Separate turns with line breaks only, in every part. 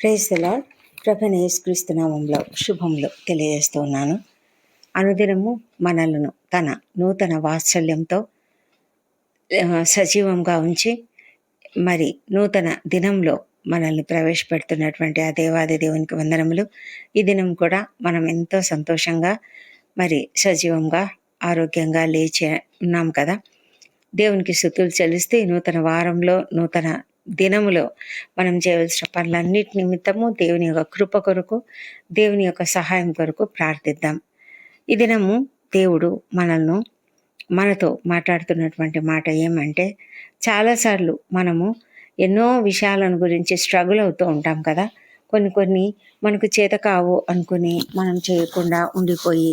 Praise the lord ప్రభనేశ్క్రీస్తు నామంలో శుభములు తెలియజేస్తున్నాను అనుదినము మనలను తన నూతన వాత్సల్యంతో సజీవంగా ఉంచి మరి నూతన దినంలో మనల్ని ప్రవేశపెడుతున్నటువంటి ఆ దేవాది దేవునికి వందనములు. ఈ దినం కూడా మనం ఎంతో సంతోషంగా మరి సజీవంగా ఆరోగ్యంగా లేచి ఉన్నాం కదా. దేవునికి స్థుతులు చెల్లిస్తే నూతన వారంలో నూతన దినములో మనం చేయవలసిన పనులన్నిటి నిమిత్తము దేవుని యొక్క కృప కొరకు దేవుని యొక్క సహాయం కొరకు ప్రార్థిద్దాం. ఈ దినము దేవుడు మనల్ని మనతో మాట్లాడుతున్నటువంటి మాట ఏమంటే చాలాసార్లు మనము ఎన్నో విషయాలను గురించి స్ట్రగుల్ అవుతూ ఉంటాం కదా. కొన్ని కొన్ని మనకు చేత కావు అనుకుని మనం చేయకుండా ఉండిపోయి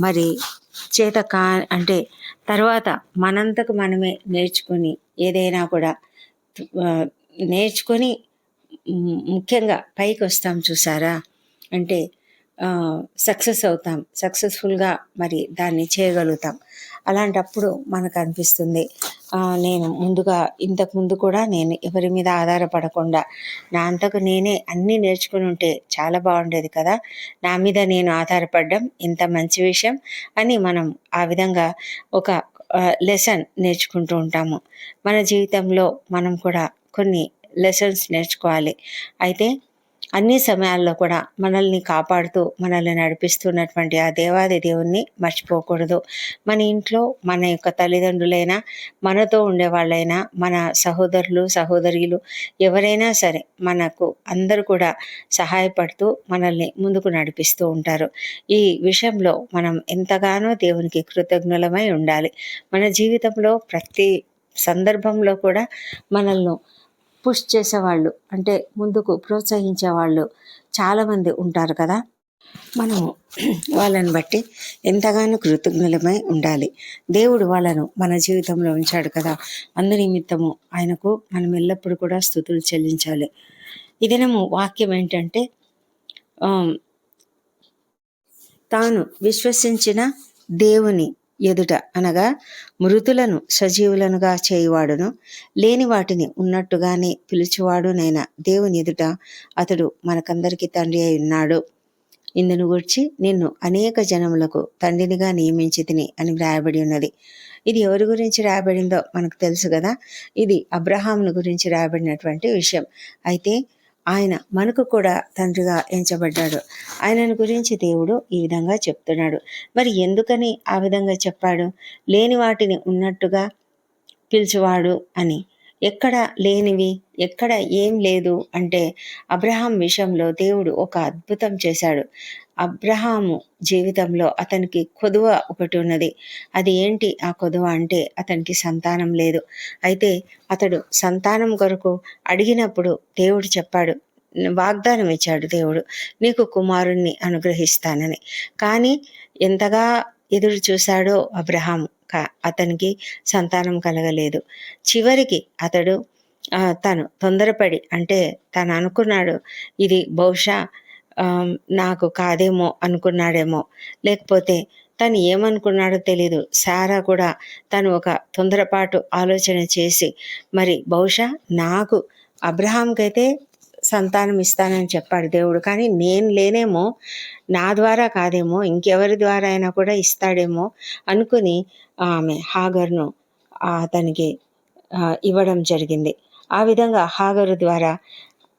మరి చేత కా అంటే తర్వాత మనంతకు మనమే నేర్చుకుని ఏదైనా కూడా నేర్చుకొని ముఖ్యంగా పైకి వస్తాం చూసారా? అంటే సక్సెస్ అవుతాం. సక్సెస్ఫుల్గా మరి దాన్ని చేయగలుగుతాం. అలాంటప్పుడు మనకు అనిపిస్తుంది నేను ముందుగా ఇంతకు ముందు కూడా నేను ఎవరి మీద ఆధారపడకుండా నా అంతకు నేనే అన్నీ నేర్చుకుని ఉంటే చాలా బాగుండేది కదా? నా మీద నేను ఆధారపడడం ఇంత మంచి విషయం అని మనం ఆ విధంగా ఒక లెసన్ నేర్చుకుంటూ ఉంటాము. మన జీవితంలో మనం కూడా కొన్ని లెసన్స్ నేర్చుకోవాలి. అయితే అన్ని సమయాల్లో కూడా మనల్ని కాపాడుతూ మనల్ని నడిపిస్తున్నటువంటి ఆ దేవాది దేవుణ్ణి మర్చిపోకూడదు. మన ఇంట్లో మన యొక్క తల్లిదండ్రులైనా మనతో ఉండేవాళ్ళైనా మన సహోదరులు సహోదరులు ఎవరైనా సరే మనకు అందరూ కూడా సహాయపడుతూ మనల్ని ముందుకు నడిపిస్తూ ఉంటారు. ఈ విషయంలో మనం ఎంతగానో దేవునికి కృతజ్ఞులమై ఉండాలి. మన జీవితంలో ప్రతి సందర్భంలో కూడా మనల్ని పుష్ చేసేవాళ్ళు అంటే ముందుకు ప్రోత్సహించేవాళ్ళు చాలామంది ఉంటారు కదా. మనము వాళ్ళని బట్టి ఎంతగానో కృతజ్ఞులమై ఉండాలి. దేవుడు వాళ్ళను మన జీవితంలో ఉంచాడు కదా. అందు నిమిత్తము ఆయనకు మనం ఎల్లప్పుడూ కూడా స్థుతులు చెల్లించాలి. ఈ దినము వాక్యం ఏంటంటే తాను విశ్వసించిన దేవుని ఎదుట అనగా మృతులను సజీవులనుగా చేయువాడును. లేని వాటిని ఉన్నట్టుగానే పిలిచివాడునైన దేవుని ఎదుట అతడు మనకందరికీ తండ్రి అయి ఉన్నాడు. ఇందును గురించి నిన్ను అనేక జనములకు తండ్రినిగా నియమించి తిని అని వ్రాయబడి ఉన్నది. ఇది ఎవరి గురించి రాయబడిందో మనకు తెలుసు కదా ఇది అబ్రహామును గురించి రాయబడినటువంటి విషయం. అయితే ఆయన మనకు కూడా తండ్రిగా ఎంచబడ్డాడు. ఆయనను గురించి దేవుడు ఈ విధంగా చెప్తున్నాడు. మరి ఎందుకని ఆ విధంగా చెప్పాడు? లేని వాటిని ఉన్నట్టుగా పిలిచివాడు అని. ఎక్కడ లేనివి? ఎక్కడ ఏం లేదు అంటే అబ్రహాం విషయంలో దేవుడు ఒక అద్భుతం చేశాడు. అబ్రహాము జీవితంలో అతనికి కొదువ ఒకటి ఉన్నది. అది ఏంటి? ఆ కొదువ అంటే అతనికి సంతానం లేదు. అయితే అతడు సంతానం కొరకు అడిగినప్పుడు దేవుడు చెప్పాడు వాగ్దానం ఇచ్చాడు దేవుడు నీకు కుమారుణ్ణి అనుగ్రహిస్తానని. కానీ ఎంతగా ఎదురు చూశాడో అబ్రహాం కా- అతనికి సంతానం కలగలేదు. చివరికి అతడు తను తొందరపడి అంటే తను అనుకున్నాడు ఇది బహుశా నాకు కాదేమో అనుకున్నాడేమో. లేకపోతే తను ఏమనుకున్నాడో తెలీదు. సారా కూడా తను ఒక తొందరపాటు ఆలోచన చేసి మరి బహుశా నాకు అబ్రహాంకైతే సంతానం ఇస్తానని చెప్పాడు దేవుడు. కానీ నేను లేనేమో నా ద్వారా కాదేమో ఇంకెవరి ద్వారా అయినా కూడా ఇస్తాడేమో అనుకుని ఆమె హాగర్ను అతనికి ఇవ్వడం జరిగింది. ఆ విధంగా హాగరు ద్వారా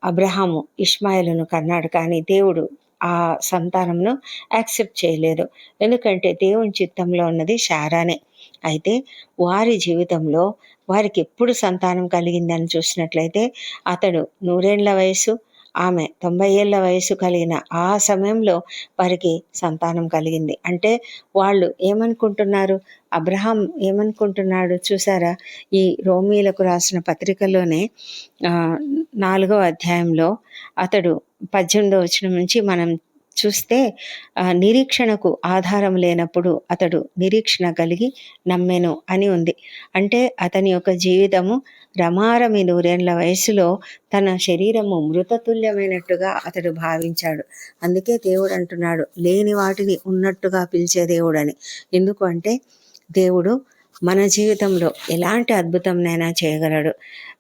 అబ్రహాము ఇష్మాయిలను కన్నాడు కానీ దేవుడు ఆ సంతానంను యాక్సెప్ట్ చేయలేదు. ఎందుకంటే దేవుని చిత్తంలో ఉన్నది శారానే. అయితే వారి జీవితంలో వారికి ఎప్పుడు సంతానం కలిగిందని చూసినట్లయితే అతడు నూరేళ్ళ వయసు ఆమె తొంభై ఏళ్ళ వయసు కలిగిన ఆ సమయంలో వారికి సంతానం కలిగింది. అంటే వాళ్ళు ఏమనుకుంటున్నారు? అబ్రహాం ఏమనుకుంటున్నాడు? చూసారా? ఈ రోమీలకు రాసిన పత్రికలోనే నాలుగో అధ్యాయంలో అతడు పద్దెనిమిదో వచనం నుంచి మనం చూస్తే నిరీక్షణకు ఆధారం లేనప్పుడు అతడు నిరీక్షణ కలిగి నమ్మెను అని ఉంది. అంటే అతని యొక్క జీవితము రమారమి నూరేళ్ళ వయసులో తన శరీరము మృతతుల్యమైనట్టుగా అతడు భావించాడు. అందుకే దేవుడు అంటున్నాడు లేని వాటిని ఉన్నట్టుగా పిలిచే దేవుడని. ఎందుకు అంటే దేవుడు మన జీవితంలో ఎలాంటి అద్భుతంనైనా చేయగలడు.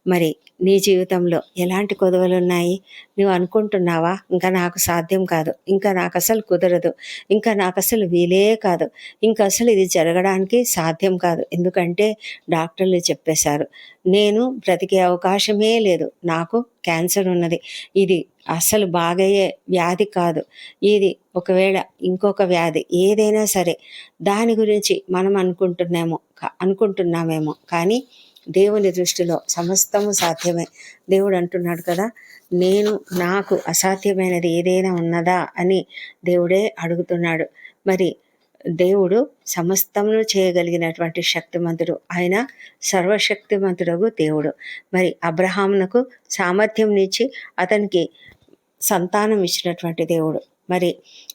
మరి నీ జీవితంలో ఎలాంటి కొదవలు ఉన్నాయి? నువ్వు అనుకుంటున్నావా? ఇంకా నాకు సాధ్యం కాదు. ఇంకా నాకు అసలు కుదరదు. ఇంకా నాకు అసలు వీలే కాదు. ఇంకా అసలు ఇది జరగడానికి సాధ్యం కాదు. ఎందుకంటే డాక్టర్లు చెప్పేశారు నేను బ్రతికే అవకాశమే లేదు. నాకు క్యాన్సర్ ఉన్నది. ఇది అసలు బాగయ్యే వ్యాధి కాదు. ఇది ఒకవేళ ఇంకొక వ్యాధి ఏదైనా సరే దాని గురించి మనం అనుకుంటున్నామో అనుకుంటున్నామేమో. కానీ దేవుని దృష్టిలో సమస్తము సాధ్యమే. దేవుడు అంటున్నాడు కదా నేను నాకు అసాధ్యమైనది ఏదైనా ఉన్నదా అని దేవుడే అడుగుతున్నాడు. మరి దేవుడు సమస్తమును చేయగలిగినటువంటి శక్తిమంతుడు. ఆయన సర్వశక్తిమంతుడగు దేవుడు. మరి అబ్రహామునకు సామర్థ్యం ఇచ్చి అతనికి సంతానం ఇచ్చినటువంటి దేవుడు. మరి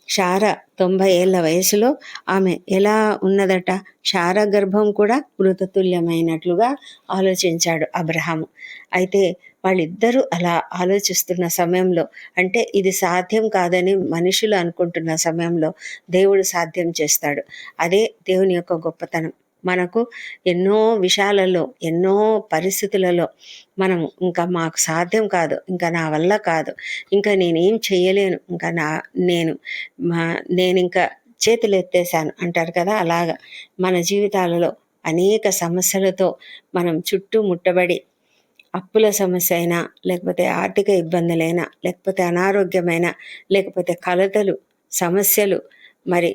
శార తొంభై ఏళ్ళ వయసులో ఆమె ఎలా ఉన్నదట? శార గర్భం కూడా మృతతుల్యమైనట్లుగా ఆలోచించాడు అబ్రహాము. అయితే వాళ్ళిద్దరూ అలా ఆలోచిస్తున్న సమయంలో అంటే ఇది సాధ్యం కాదని మనుషులు అనుకుంటున్న సమయంలో దేవుడు సాధ్యం చేస్తాడు. అదే దేవుని యొక్క గొప్పతనం. మనకు ఎన్నో విషయాలలో ఎన్నో పరిస్థితులలో మనం ఇంకా మాకు సాధ్యం కాదు ఇంకా నా వల్ల కాదు ఇంకా నేనేం చేయలేను ఇంకా నా నేను మా నేను ఇంకా చేతులు ఎత్తేసాను అంటారు కదా అలాగా. మన జీవితాలలో అనేక సమస్యలతో మనం చుట్టూ ముట్టబడి అప్పుల సమస్య అయినా లేకపోతే ఆర్థిక ఇబ్బందులైనా లేకపోతే అనారోగ్యమైన లేకపోతే కలతలు సమస్యలు మరి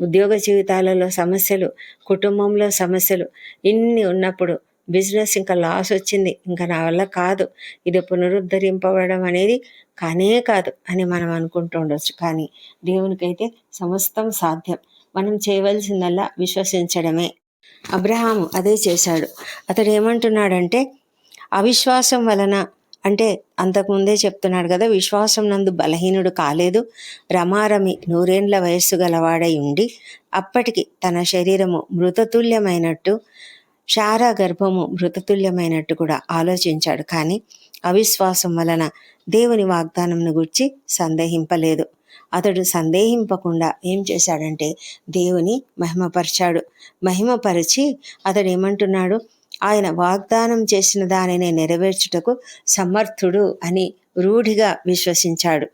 ఉద్యోగ జీవితాలలో సమస్యలు కుటుంబంలో సమస్యలు ఇన్ని ఉన్నప్పుడు బిజినెస్ ఇంకా లాస్ వచ్చింది. ఇంకా నా వల్ల కాదు. ఇది పునరుద్ధరింపబడడం అనేది కానే కాదు అని మనం అనుకుంటూ ఉండొచ్చు. కానీ దేవునికైతే సమస్తం సాధ్యం. మనం చేయవలసిందల్లా విశ్వసించడమే. అబ్రహాము అదే చేశాడు. అతడు ఏమంటున్నాడంటే అవిశ్వాసం వలన అంటే అంతకుముందే చెప్తున్నాడు కదా విశ్వాసం నందు బలహీనుడు కాలేదు. రమారమి నూరేండ్ల వయస్సు గలవాడై ఉండి అప్పటికి తన శరీరము మృతతుల్యమైనట్టు శారా గర్భము మృతతుల్యమైనట్టు కూడా ఆలోచించాడు. కానీ అవిశ్వాసం వలన దేవుని వాగ్దానంను గుర్చి సందేహింపలేదు. అతడు సందేహింపకుండా ఏం చేశాడంటే దేవుని మహిమపరిచాడు. మహిమపరిచి అతడు ఏమంటున్నాడు? ఆయన వాగ్దానం చేసిన దానిని నెరవేర్చుటకు సమర్థుడు అని రూఢిగా విశ్వసించాడు.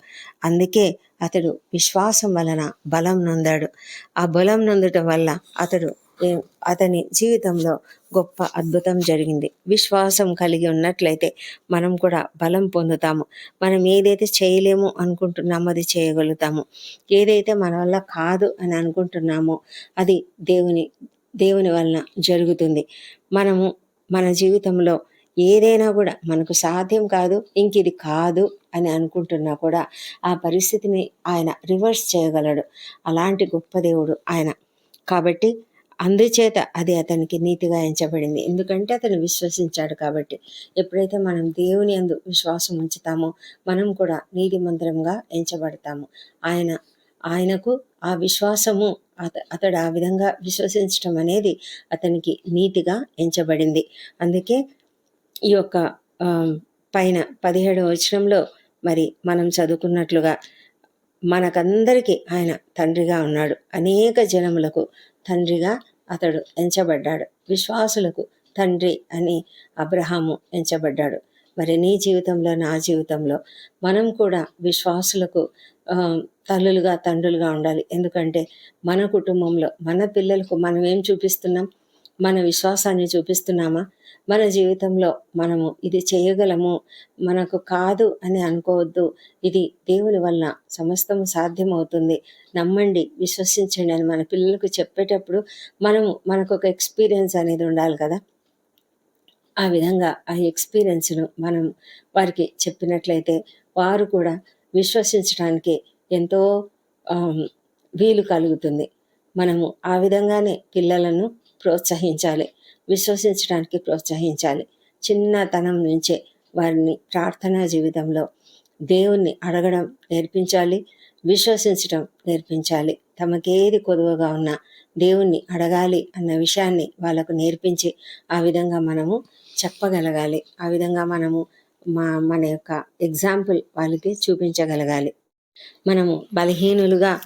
అందుకే అతడు విశ్వాసం వలన బలం నొందాడు. ఆ బలం నొందటం వల్ల అతడు అతని జీవితంలో గొప్ప అద్భుతం జరిగింది. విశ్వాసం కలిగి ఉన్నట్లయితే మనం కూడా బలం పొందుతాము. మనం ఏదైతే చేయలేము అనుకుంటున్నామో అది చేయగలుగుతాము. ఏదైతే మన వల్ల కాదు అని అనుకుంటున్నామో అది దేవుని దేవుని వలన జరుగుతుంది. మనము మన జీవితంలో ఏదైనా కూడా మనకు సాధ్యం కాదు ఇంక ఇది కాదు అని అనుకుంటున్నా కూడా ఆ పరిస్థితిని ఆయన రివర్స్ చేయగలడు. అలాంటి గొప్ప దేవుడు ఆయన. కాబట్టి అందుచేత అది అతనికి నీతిగా ఎంచబడింది. ఎందుకంటే అతను విశ్వసించాడు కాబట్టి ఎప్పుడైతే మనం దేవుని అందు విశ్వాసం ఉంచుతామో మనం కూడా నీతిమంతరంగా ఎంచబడతాము. ఆయన ఆయనకు ఆ విశ్వాసము అత అతడు ఆ విధంగా విశ్వసించటం అనేది అతనికి నీతిగా ఎంచబడింది. అందుకే ఈ యొక్క పైన పదిహేడవ వచనంలో మరి మనం చదువుకున్నట్లుగా మనకందరికీ ఆయన తండ్రిగా ఉన్నాడు. అనేక జనములకు తండ్రిగా అతడు ఎంచబడ్డాడు. విశ్వాసులకు తండ్రి అని అబ్రహాము ఎంచబడ్డాడు. మరి నీ జీవితంలో నా జీవితంలో మనం కూడా విశ్వాసులకు తల్లులుగా తండ్రులుగా ఉండాలి. ఎందుకంటే మన కుటుంబంలో మన పిల్లలకు మనం ఏం చూపిస్తున్నాం? మన విశ్వాసాన్ని చూపిస్తున్నామా? మన జీవితంలో మనము ఇది చేయగలము? మనకు కాదు అని అనుకోవద్దు. ఇది దేవుని వలన సమస్తం సాధ్యమవుతుంది. నమ్మండి విశ్వసించండి అని మన పిల్లలకు చెప్పేటప్పుడు మనము మనకు ఒక ఎక్స్పీరియన్స్ అనేది ఉండాలి కదా? ఆ విధంగా ఆ ఎక్స్పీరియన్స్ను మనం వారికి చెప్పినట్లయితే వారు కూడా విశ్వసించడానికి ఎంతో వీలు కలుగుతుంది. మనము ఆ విధంగానే పిల్లలను ప్రోత్సహించాలి. విశ్వసించడానికి ప్రోత్సహించాలి. చిన్నతనం నుంచే వారిని ప్రార్థనా జీవితంలో దేవుణ్ణి అడగడం నేర్పించాలి. విశ్వసించడం నేర్పించాలి. తమకేది కొదువగా ఉన్నా దేవుణ్ణి అడగాలి అన్న విషయాన్ని వాళ్ళకు నేర్పించి ఆ విధంగా మనము చెప్పగలగాలి. ఆ విధంగా మనము మా మన యొక్క ఎగ్జాంపుల్ వాళ్ళకి చూపించగలగాలి. మనము బలహీనులుగా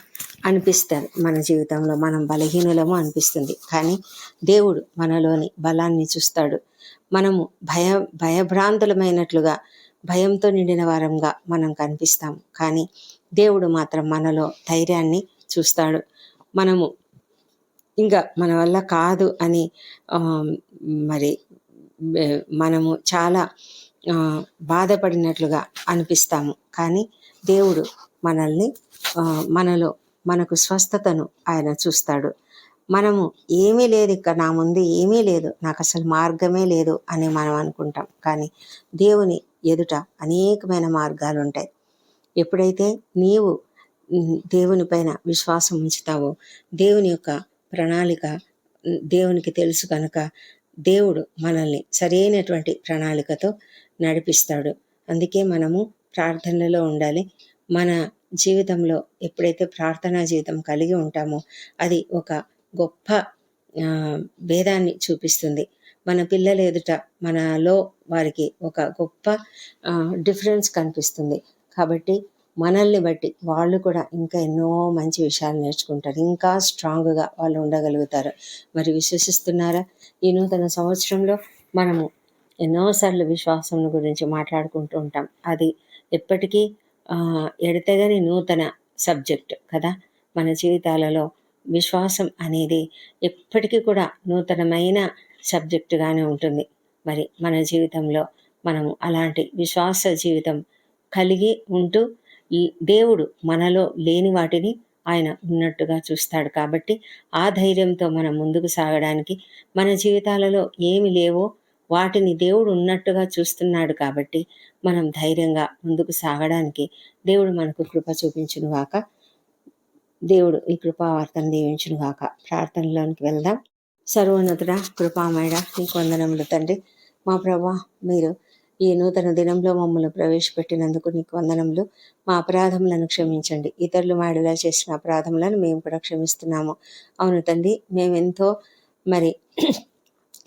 అనిపిస్తారు మన జీవితంలో. మనం బలహీనులము అనిపిస్తుంది. కానీ దేవుడు మనలోని బలాన్ని చూస్తాడు. మనము భయ భయభ్రాంతులమైనట్లుగా భయంతో నిండిన వారంగా మనం కనిపిస్తాం కానీ దేవుడు మాత్రం మనలో ధైర్యాన్ని చూస్తాడు. మనము ఇంకా మన వల్ల కాదు అని మరి మనము చాలా బాధపడినట్లుగా అనిపిస్తాము. కానీ దేవుడు మనల్ని మనలో మనకు స్వస్థతను ఆయన చూస్తాడు. మనము ఏమీ లేదు ఇక్కడ నా ముందు ఏమీ లేదు నాకు అసలు మార్గమే లేదు అని మనం అనుకుంటాం. కానీ దేవుని ఎదుట అనేకమైన మార్గాలు ఉంటాయి. ఎప్పుడైతే నీవు దేవునిపైన దేవుని పైన విశ్వాసం ఉంచుతావో దేవుని యొక్క ప్రణాళిక దేవునికి తెలుసు కనుక దేవుడు మనల్ని సరైనటువంటి ప్రణాళికతో నడిపిస్తాడు. అందుకే మనము ప్రార్థనలో ఉండాలి. మన జీవితంలో ఎప్పుడైతే ప్రార్థనా జీవితం కలిగి ఉంటామో అది ఒక గొప్ప భేదాన్ని చూపిస్తుంది. మన పిల్లల ఎదుట మనలో వారికి ఒక గొప్ప డిఫరెన్స్ కనిపిస్తుంది. కాబట్టి మనల్ని బట్టి వాళ్ళు కూడా ఇంకా ఎన్నో మంచి విషయాలు నేర్చుకుంటారు. ఇంకా స్ట్రాంగ్గా వాళ్ళు ఉండగలుగుతారు. మరి విశ్వసిస్తున్నారా? ఈ నూతన సంవత్సరంలో మనము ఎన్నోసార్లు విశ్వాసం గురించి మాట్లాడుకుంటూ ఉంటాం. అది ఎప్పటికీ ఎడతెగని నూతన సబ్జెక్ట్ కదా? మన జీవితాలలో విశ్వాసం అనేది ఎప్పటికీ కూడా నూతనమైన సబ్జెక్టుగానే ఉంటుంది. మరి మన జీవితంలో మనము అలాంటి విశ్వాస జీవితం కలిగి ఉంటూ దేవుడు మనలో లేని వాటిని ఆయన ఉన్నట్టుగా చూస్తాడు కాబట్టి ఆ ధైర్యంతో మనం ముందుకు సాగడానికి మన జీవితాలలో ఏమి లేవో వాటిని దేవుడు ఉన్నట్టుగా చూస్తున్నాడు కాబట్టి మనం ధైర్యంగా ముందుకు సాగడానికి దేవుడు మనకు కృప చూపించును గాక దేవుడు ఈ కృపావార్తను దీవించును గాక ప్రార్థనలోనికి వెళ్దాం. సర్వోన్నతుడ కృపామయుడ నీకు వందనములు తండ్రి మా ప్రభా మీరు ఈ నూతన దినంలో మమ్మల్ని ప్రవేశపెట్టినందుకు నీకు వందనములు మా అపరాధములను క్షమించండి. ఇతరులు మాడిలా చేసిన అపరాధములను మేము కూడా క్షమిస్తున్నాము. అవును తండ్రి మేమెంతో మరి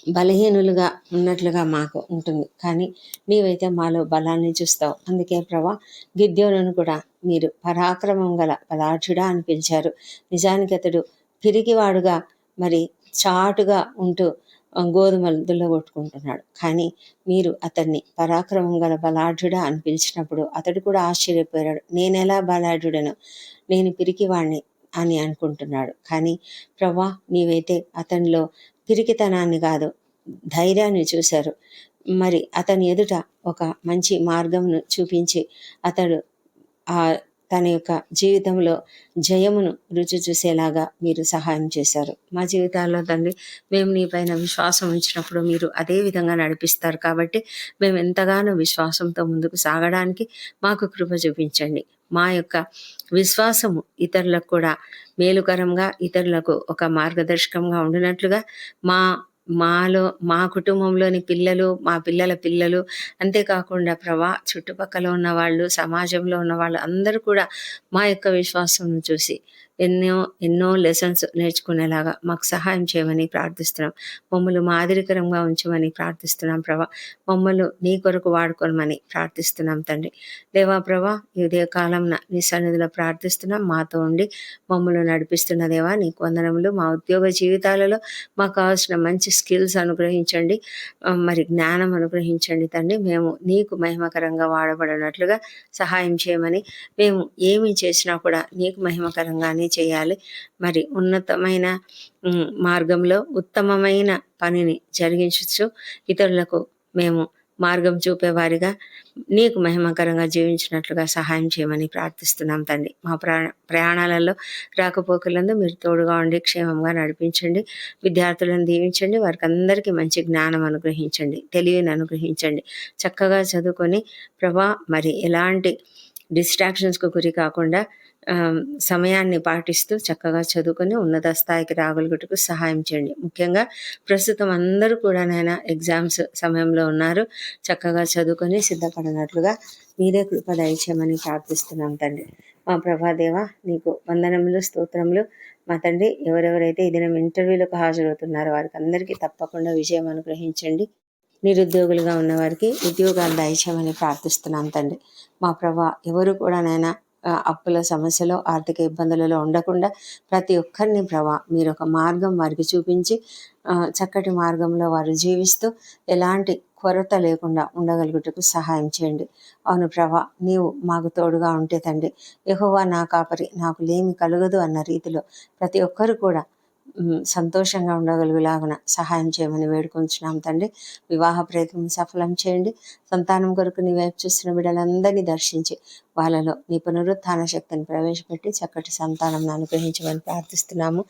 బలహీనులుగా ఉన్నట్లుగా మాకు ఉంటుంది. కానీ నీవైతే మాలో బలాన్ని చూస్తావు. అందుకే ప్రభా గిద్యోనును కూడా మీరు పరాక్రమం గల బలాఢ్యుడా అని పిలిచారు. నిజానికి అతడు పిరిగివాడుగా మరి చాటుగా ఉంటూ గోధుమలు దుల్లగొట్టుకుంటున్నాడు. కానీ మీరు అతన్ని పరాక్రమం గల బలాఢ్యుడా అని పిలిచినప్పుడు అతడు కూడా ఆశ్చర్యపోయాడు. నేనెలా బలాఢ్యుడను? నేను పిరికివాణ్ణి అని అనుకుంటున్నాడు. కానీ ప్రభా నీవైతే అతనిలో పిరికితనాన్ని కాదు ధైర్యాన్ని చూశారు. మరి అతని ఎదుట ఒక మంచి మార్గంను చూపించి అతడు ఆ తన యొక్క జీవితంలో జయమును రుచి చూసేలాగా మీరు సహాయం చేశారు. మా జీవితాల్లో తండ్రి మేము నీ పైన విశ్వాసం ఉంచినప్పుడు మీరు అదే విధంగా నడిపిస్తారు కాబట్టి మేము ఎంతగానో విశ్వాసంతో ముందుకు సాగడానికి మాకు కృప చూపించండి. మా యొక్క విశ్వాసము ఇతరులకు కూడా మేలుకరంగా ఇతరులకు ఒక మార్గదర్శకంగా ఉండినట్లుగా మా మాలో మా కుటుంబంలోని పిల్లలు మా పిల్లల పిల్లలు అంతేకాకుండా ప్రభా చుట్టుపక్కల ఉన్న వాళ్ళు సమాజంలో ఉన్న వాళ్ళు అందరూ కూడా మా యొక్క విశ్వాసం చూసి ఎన్నో ఎన్నో లెసన్స్ నేర్చుకునేలాగా మాకు సహాయం చేయమని ప్రార్థిస్తున్నాం. మమ్మల్ని మాదిరికరంగా ఉంచమని ప్రార్థిస్తున్నాం ప్రభా. మమ్మల్ని నీ కొరకు వాడుకోమని ప్రార్థిస్తున్నాం తండ్రి. దేవా ప్రభా ఈ ఉదయ కాలంన నీ సన్నిధిలో ప్రార్థిస్తున్నాం. మాతో ఉండి మమ్మల్ని నడిపిస్తున్న దేవా నీకు వందనములు. మా ఉద్యోగ జీవితాలలో మాకు కావాల్సిన మంచి స్కిల్స్ అనుగ్రహించండి. మరి జ్ఞానం అనుగ్రహించండి తండ్రి. మేము నీకు మహిమకరంగా వాడబడినట్లుగా సహాయం చేయమని మేము ఏమి చేసినా కూడా నీకు మహిమకరంగానే చేయాలి. మరి ఉన్నతమైన మార్గంలో ఉత్తమమైన పనిని జరిగించచ్చు. ఇతరులకు మేము మార్గం చూపేవారిగా నీకు మహిమకరంగా జీవించినట్లుగా సహాయం చేయమని ప్రార్థిస్తున్నాం తండ్రి. మా ప్రా ప్రయాణాలలో రాకపోకలందు మీరు తోడుగా ఉండి క్షేమంగా నడిపించండి. విద్యార్థులను దీవించండి. వారికి అందరికీ మంచి జ్ఞానం అనుగ్రహించండి. తెలివిని అనుగ్రహించండి. చక్కగా చదువుకొని ప్రభా మరి ఎలాంటి డిస్ట్రాక్షన్స్కు గురి కాకుండా సమయాన్ని పాటిస్తూ చక్కగా చదువుకొని ఉన్నత స్థాయికి రాగలుగుటకు సహాయం చేయండి. ముఖ్యంగా ప్రస్తుతం అందరూ కూడా నాయన ఎగ్జామ్స్ సమయంలో ఉన్నారు. చక్కగా చదువుకొని సిద్ధపడినట్లుగా మీరే కృప దయచేయమని ప్రార్థిస్తున్నాం తండ్రి. మా ప్రభాదేవ నీకు వందనములు స్తోత్రములు. మా తండ్రి ఎవరెవరైతే ఈ దినం ఇంటర్వ్యూలకు హాజరవుతున్నారో వారికి అందరికీ తప్పకుండా విజయం అనుగ్రహించండి. నిరుద్యోగులుగా ఉన్న వారికి ఉద్యోగాలు దయచేయమని ప్రార్థిస్తున్నాం తండ్రి. మా ప్రభా ఎవరు కూడా నైనా అప్పుల సమస్యలో ఆర్థిక ఇబ్బందులలో ఉండకుండా ప్రతి ఒక్కరిని ప్రభా మీరు ఒక మార్గం వారికి చూపించి చక్కటి మార్గంలో వారు జీవిస్తూ ఎలాంటి కొరత లేకుండా ఉండగలుగుటకు సహాయం చేయండి. అవును ప్రభా నీవు మాకు తోడుగా ఉంటే తండ్రి యెహోవా నా కాపరి నాకు లేమి కలగదు అన్న రీతిలో ప్రతి ఒక్కరు కూడా సంతోషంగా ఉండగలుగులాగున సహాయం చేయమని వేడుకొంచున్నాం తండ్రి. వివాహ ప్రయత్నం సఫలం చేయండి. సంతానం కొరకు నీ వైపు చూస్తున్న బిడ్డలందరినీ దర్శించి వాళ్ళలో నీ పునరుత్థాన శక్తిని ప్రవేశపెట్టి చక్కటి సంతానం అనుగ్రహించమని ప్రార్థిస్తున్నాము.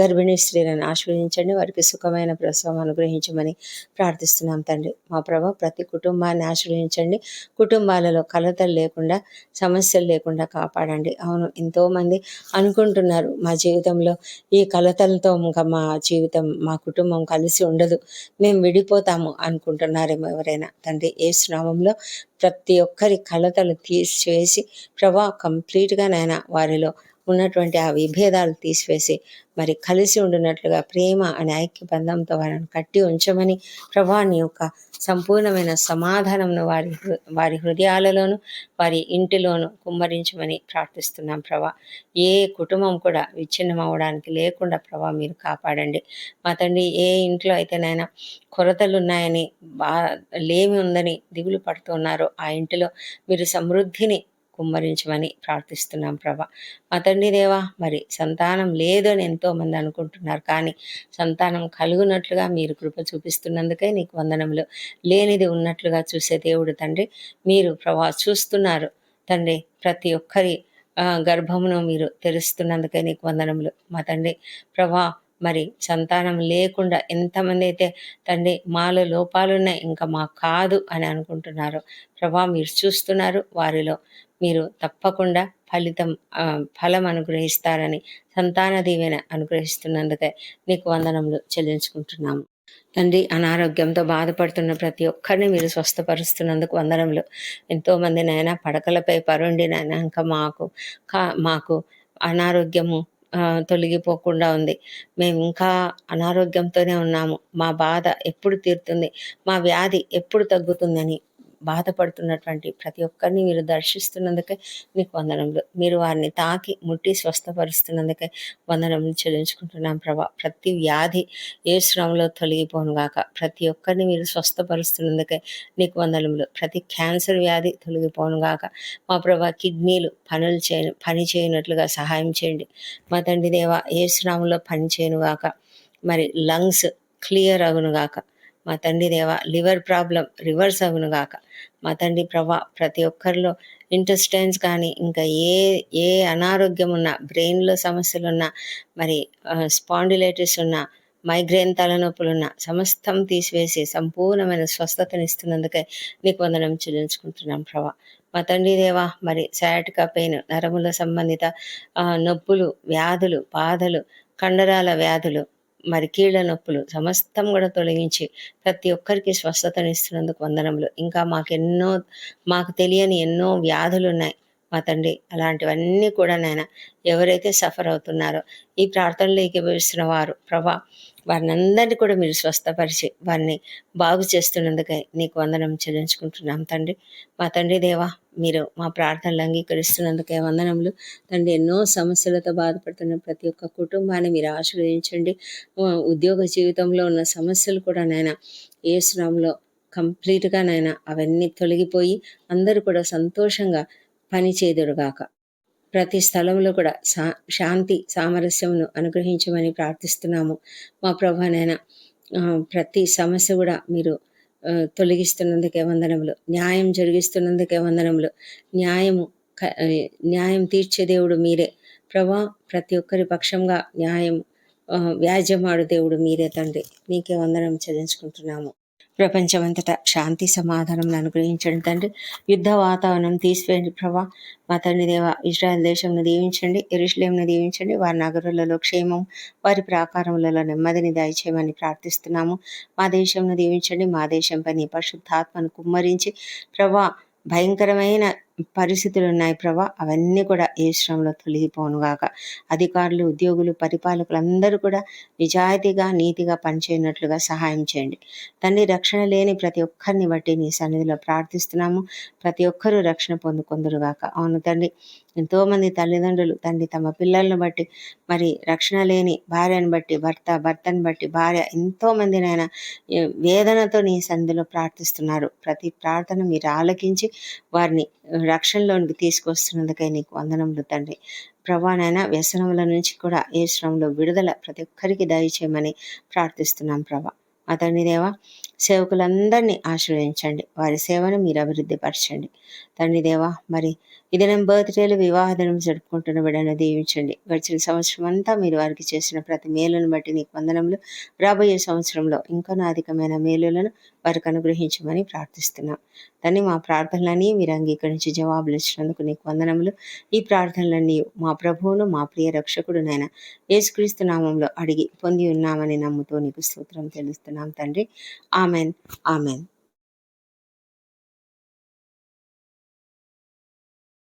గర్భిణీ స్త్రీలను ఆశీర్వదించండి వారికి సుఖమైన ప్రసవం అనుగ్రహించమని ప్రార్థిస్తున్నాం తండ్రి. మా ప్రభ ప్రతి కుటుంబాన్ని ఆశీర్వదించండి కుటుంబాలలో కలతలు లేకుండా సమస్యలు లేకుండా కాపాడండి. అవును ఎంతోమంది అనుకుంటున్నారు మా జీవితంలో ఈ కలతలతో ఇంకా మా జీవితం మా కుటుంబం కలిసి ఉండదు. మేము విడిపోతాము అనుకుంటున్నారేమో ఎవరైనా. తండ్రి ఏ స్నామంలో ప్రతి ఒక్కరి కలతలు తీసివేసి ప్రభా కంప్లీట్గా నాయన వారిలో ఉన్నటువంటి ఆ విభేదాలు తీసివేసి మరి కలిసి ఉండినట్లుగా ప్రేమ అనే ఐక్య బంధంతో వారిని కట్టి ఉంచమని ప్రభా నీ యొక్క సంపూర్ణమైన సమాధానంను వారి హృ- వారి హృదయాలలోను వారి ఇంటిలోను కుమ్మరించమని ప్రార్థిస్తున్నాం ప్రభా. ఏ కుటుంబం కూడా విచ్ఛిన్నం అవ్వడానికి లేకుండా ప్రభా మీరు కాపాడండి. మా తండ్రి ఏ ఇంట్లో అయితేనైనా కొరతలు ఉన్నాయని బా లేమి ఉందని దిగులు పడుతున్నారో ఆ ఇంటిలో మీరు సమృద్ధిని కుమ్మరించమని ప్రార్థిస్తున్నాం ప్రభా. మా తండ్రి దేవా మరి సంతానం లేదు అని ఎంతోమంది అనుకుంటున్నారు కానీ సంతానం కలుగునట్లుగా మీరు కృప చూపిస్తున్నందుకే నీకు వందనములు. లేనిది ఉన్నట్లుగా చూసే దేవుడు తండ్రి మీరు ప్రభా చూస్తున్నారు తండ్రి ప్రతి ఒక్కరి గర్భమును మీరు తెరుస్తున్నందుకే నీకు వందనములు. మా తండ్రి ప్రభా మరి సంతానం లేకుండా ఎంతమంది అయితే తండ్రి మాలో లోపాలున్నాయి ఇంకా మా కాదు అని అనుకుంటున్నారు. ప్రభా మీరు చూస్తున్నారు వారిలో మీరు తప్పకుండా ఫలితం ఫలం అనుగ్రహిస్తారని సంతాన దీవెన అనుగ్రహిస్తున్నందుకే నీకు వందనములు చెల్లించుకుంటున్నాము. తండ్రి అనారోగ్యంతో బాధపడుతున్న ప్రతి ఒక్కరిని మీరు స్వస్థపరుస్తున్నందుకు వందనములు. ఎంతోమంది నాయన పడకలపై పరుండి నాయన ఇంకా మాకు కా మాకు అనారోగ్యము తొలగిపోకుండా ఉంది. మేము ఇంకా అనారోగ్యంతోనే ఉన్నాము. మా బాధ ఎప్పుడు తీరుతుంది? మా వ్యాధి ఎప్పుడు తగ్గుతుందని బాధపడుతున్నటువంటి ప్రతి ఒక్కరిని మీరు దర్శిస్తున్నందుకే మీకు వందనములు. మీరు వారిని తాకి ముట్టి స్వస్థపరుస్తున్నందుకే వందనములు చెల్లించుకుంటున్నాం ప్రభా. ప్రతి వ్యాధి ఏ శ్రమలో తొలగిపోను గాక. ప్రతి ఒక్కరిని మీరు స్వస్థపరుస్తున్నందుకే నీకు వందనములు. ప్రతి క్యాన్సర్ వ్యాధి తొలగిపోను గాక. మా ప్రభా కిడ్నీలు పనులు చేయ పని చేయనట్లుగా సహాయం చేయండి. మా తండ్రి దేవ ఏ శ్రమలో పని చేయను గాక. మరి లంగ్స్ క్లియర్ అగును గాక. మా తండ్రి దేవ లివర్ ప్రాబ్లం రివర్స్ అగును గాక. మా తండ్రి ప్రభా ప్రతి ఒక్కరిలో ఇంటెస్టైన్స్ కానీ ఇంకా ఏ ఏ అనారోగ్యం ఉన్నా బ్రెయిన్లో సమస్యలు ఉన్నా మరి స్పాండిలైటిస్ ఉన్నా మైగ్రేన్ తలనొప్పులున్న సమస్తం తీసివేసి సంపూర్ణమైన స్వస్థతనిస్తున్నందుకే నీకు వందనం చెల్లించుకుంటున్నాం ప్రభా. మా తండ్రి దేవా మరి సయాటికా పెయిన్ నరముల సంబంధిత నొప్పులు వ్యాధులు బాధలు కండరాల వ్యాధులు మరి కీళ్ళ నొప్పులు సమస్తం కూడా తొలగించి ప్రతి ఒక్కరికి స్వస్థతనిస్తున్నందుకు వందనములు. ఇంకా మాకెన్నో మాకు తెలియని ఎన్నో వ్యాధులు ఉన్నాయి తండ్రి అలాంటివన్నీ కూడా నాయన ఎవరైతే సఫర్ అవుతున్నారో ఈ ప్రార్థనలో ఏకీభవిస్తున్న వారు ప్రభా వారిని అందరినీ కూడా మీరు స్వస్థపరిచి వారిని బాగు చేస్తున్నందుకై నీకు వందనం చెల్లించుకుంటున్నాం తండ్రి. మా తండ్రి దేవా మీరు మా ప్రార్థనలు అంగీకరిస్తున్నందుకే వందనములు. తండ్రి ఎన్నో సమస్యలతో బాధపడుతున్న ప్రతి ఒక్క కుటుంబాన్ని మీరు ఆశీర్వదించండి. ఉద్యోగ జీవితంలో ఉన్న సమస్యలు కూడా నాయన ఏ శ్రమంలో కంప్లీట్గా నాయన అవన్నీ తొలగిపోయి అందరూ కూడా సంతోషంగా పనిచేదురుగాక ప్రతి స్థలంలో కూడా శా శాంతి సామరస్యమును అనుగ్రహించమని ప్రార్థిస్తున్నాము. మా ప్రభానైనా ప్రతి సమస్య కూడా మీరు తొలగిస్తున్నందుకే వందనములు. న్యాయం జరిగిస్తున్నందుకే వందనములు. న్యాయము న్యాయం తీర్చే దేవుడు మీరే. ప్రభా ప్రతి ఒక్కరి పక్షంగా న్యాయం వ్యాజ్యమాడు దేవుడు మీరే తండ్రి. మీకే వందనం చెల్లించుకుంటున్నాము. ప్రపంచమంతటా శాంతి సమాధానం అనుగ్రహించండి తండ్రి. యుద్ధ వాతావరణం తీసివేయండి ప్రభా. మా తండ్రి దేవ ఇజ్రాయెల్ దేశంను దీవించండి ఎరుషులేంను దీవించండి వారి నగరులలో క్షేమం వారి ప్రాకారములలో నెమ్మదిని దయచేయమని ప్రార్థిస్తున్నాము. మా దేశంను దీవించండి మా దేశంపై నీ పరిశుద్ధాత్మను కుమ్మరించి ప్రభా భయంకరమైన పరిస్థితులు ఉన్నాయి ప్రభా. అవన్నీ కూడా ఏ శ్రమలో తొలగిపోనుగాక అధికారులు ఉద్యోగులు పరిపాలకులు అందరూ కూడా నిజాయితీగా నీతిగా పనిచేయనట్లుగా సహాయం చేయండి. తండ్రి రక్షణ లేని ప్రతి ఒక్కరిని బట్టి నీ సన్నిధిలో ప్రార్థిస్తున్నాము. ప్రతి ఒక్కరూ రక్షణ పొందుకొందరుగాక అవును తండ్రి ఎంతోమంది తల్లిదండ్రులు తండ్రి తమ పిల్లలను బట్టి మరి రక్షణ లేని భార్యను బట్టి భర్త భర్తను బట్టి భార్య ఎంతోమందినైనా వేదనతో నీ సన్నిధిలో ప్రార్థిస్తున్నారు. ప్రతి ప్రార్థన మీరు ఆలకించి వారిని రక్షణలోనికి తీసుకొస్తున్నందుకై నీకు వందనములు తండ్రి. ప్రభానైనా వ్యసనముల నుంచి కూడా ఏ శ్రమంలో విడుదల ప్రతి ఒక్కరికి దయచేయమని ప్రార్థిస్తున్నాం ప్రభా. మా తండ్రి దేవా సేవకులందరినీ ఆశ్రయించండి. వారి సేవను మీరు అభివృద్ధి పరచండి తండ్రి దేవా మరి ఇదనం బర్త్డేలు వివాహ దినం జరుపుకుంటున్న బిడ్డను దీవించండి. గడిచిన సంవత్సరం అంతా మీరు వారికి చేసిన ప్రతి మేలును బట్టి నీకు వందనములు. రాబోయే సంవత్సరంలో ఇంకొన అధికమైన మేలులను వారికి అనుగ్రహించమని ప్రార్థిస్తున్నాం. దాన్ని మా ప్రార్థనలన్నీ మీరు అంగీకరించి జవాబులు ఇచ్చినందుకు నీకు వందనములు. ఈ ప్రార్థనలన్నీ మా ప్రభువును మా ప్రియ రక్షకుడు నాయన యేసుక్రీస్తు నామంలో అడిగి పొంది ఉన్నామని నమ్ముతూ నీకు స్తోత్రం తెలుస్తున్నాం తండ్రి. ఆమెన్. ఆమెన్.